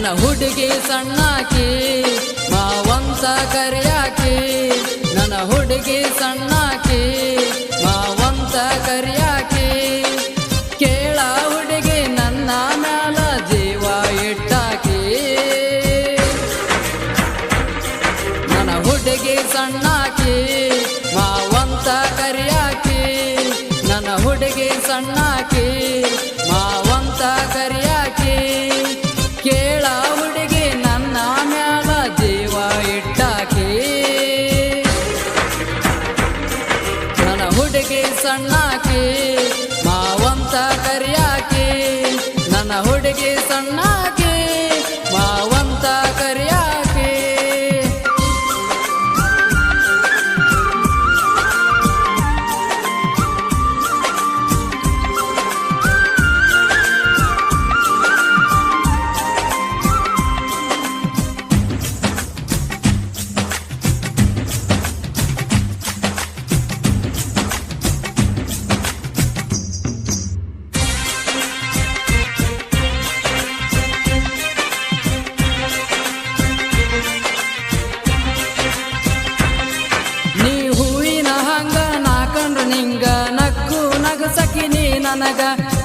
ನನ್ನ ಹುಡುಗಿ ಸಣ್ಣಾಕಿ ಮಾವಂತ ಕರಿಯಾಕಿ, ನನ್ನ ಹುಡುಗಿ ಸಣ್ಣಾಕಿ ಮಾವಂತ ಕರಿಯಾಕಿ. ಕೇಳ ಹುಡುಗಿ ನನ್ನ ಮ್ಯಾಲ ಜೀವ ಇಟ್ಟಾಕಿ. ನನ್ನ ಹುಡುಗಿ ಸಣ್ಣಾಕಿ ಮಾವಂತ ಕರಿಯಾಕಿ, ನನ್ನ ಹುಡುಗಿ ಸಣ್ಣಾಕಿ ಮಾವಂತ ಕರಿಯಾಕಿ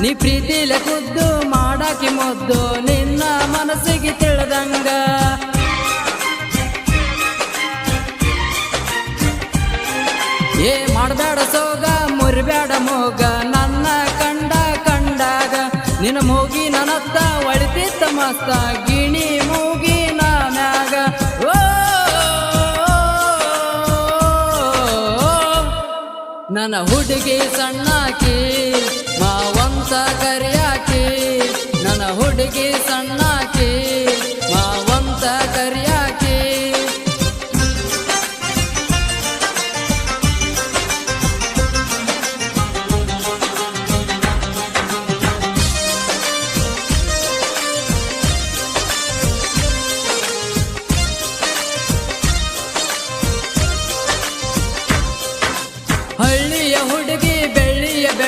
ನೀ ಪ್ರೀತಿಲೆ ಖುದ್ದು ಮಾಡಾಕಿ ಮೊದ್ದು ನಿನ್ನ ಮನಸ್ಸಿಗೆ ತಿಳಿದಂಗ. ಏ ಮಾಡಬೇಡ ಸೋಗ ಮುರಿಬೇಡ ಮೋಗ, ನನ್ನ ಕಂಡ ಕಂಡಾಗ ನಿನ್ನ ಮೂಗಿ ನನ್ನತ್ತ ಒಳಿತಿತ್ತ ಮಸ್ತ. ಗಿಣಿ ನನ್ನ ಹುಡುಗಿ ಸಣ್ಣಾಕಿ ಮಾವಂಸ ಕರಿಯಾಕಿ ನನ್ನ ಹುಡುಗಿ ಸಣ್ಣಾಕಿ ಮಾವಂತ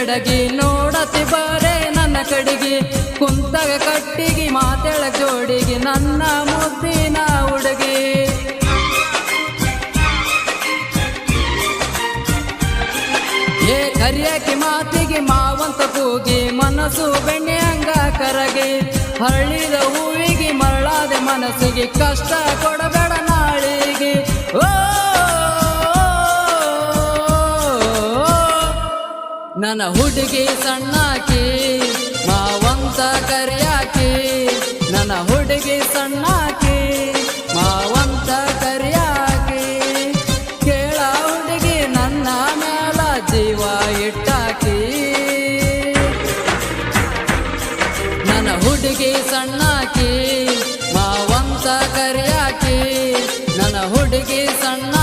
ಬೆಡಗಿ ನೋಡತಿ ಬಾರೆ ನನ್ನ ಕಡಿಗಿ. ಕುಂತಗ ಕಟ್ಟಿಗಿ ಮಾತೆಳ ಜೋಡಿಗಿ ನನ್ನ ಮುದ್ದಿನ ಹುಡುಗಿ ಏ ಕರಿಯಾಕಿ ಮಾತಿಗೆ ಮಾವಂತ ಕೂಗಿ ಮನಸ್ಸು ಬೆಣ್ಣೆ ಅಂಗ ಕರಗಿ. ಹಳ್ಳಿದ ಹೂವಿಗೆ ಮರಳಾದ ಮನಸ್ಸಿಗೆ ಕಷ್ಟ ಕೊಡಬೇಡ ನಾಳಿಗೆ. ಓ ನನ್ನ ಹುಡುಗಿ ಸಣ್ಣಾಕಿ, ಮಾವಂತ ಕರಿಯಾಕಿ, ನನ್ನ ಹುಡುಗಿ ಸಣ್ಣಾಕಿ, ಮಾವಂತ ಕರಿಯಾಕಿ. ಕೇಳ ಹುಡುಗಿ ನನ್ನ ಮೇಲ ಜೀವ ಇಟ್ಟಾಕಿ. ನನ್ನ ಹುಡುಗಿ ಸಣ್ಣಾಕಿ, ಮಾವಂತ ಕರಿಯಾಕಿ, ನನ್ನ ಹುಡುಗಿ ಸಣ್ಣ